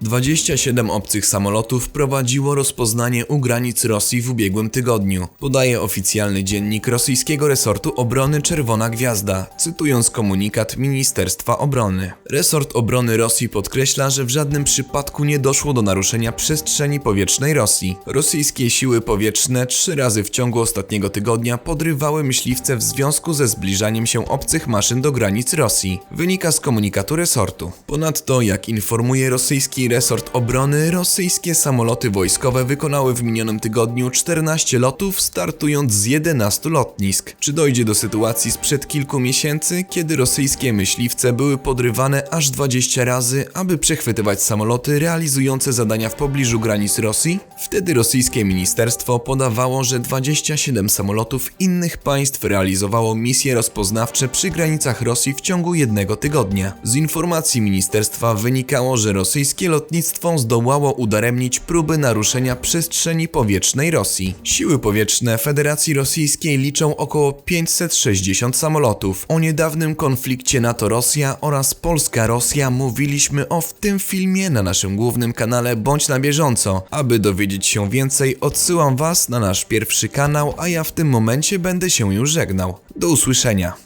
27 obcych samolotów prowadziło rozpoznanie u granic Rosji w ubiegłym tygodniu, podaje oficjalny dziennik rosyjskiego resortu obrony Czerwona Gwiazda, cytując komunikat Ministerstwa Obrony. Resort obrony Rosji podkreśla, że w żadnym przypadku nie doszło do naruszenia przestrzeni powietrznej Rosji. Rosyjskie siły powietrzne trzy razy w ciągu ostatniego tygodnia podrywały myśliwce w związku ze zbliżaniem się obcych maszyn do granic Rosji, wynika z komunikatu resortu. Ponadto, jak informuje rosyjski resort obrony, rosyjskie samoloty wojskowe wykonały w minionym tygodniu 14 lotów, startując z 11 lotnisk. Czy dojdzie do sytuacji sprzed kilku miesięcy, kiedy rosyjskie myśliwce były podrywane aż 20 razy, aby przechwytywać samoloty realizujące zadania w pobliżu granic Rosji? Wtedy rosyjskie ministerstwo podawało, że 27 samolotów innych państw realizowało misje rozpoznawcze przy granicach Rosji w ciągu jednego tygodnia. Z informacji ministerstwa wynikało, że rosyjskie lotnictwo zdołało udaremnić próby naruszenia przestrzeni powietrznej Rosji. Siły powietrzne Federacji Rosyjskiej liczą około 560 samolotów. O niedawnym konflikcie NATO-Rosja oraz Polska-Rosja mówiliśmy o w tym filmie na naszym głównym kanale Bądź na bieżąco. Aby dowiedzieć się więcej, odsyłam Was na nasz pierwszy kanał, a ja w tym momencie będę się już żegnał. Do usłyszenia.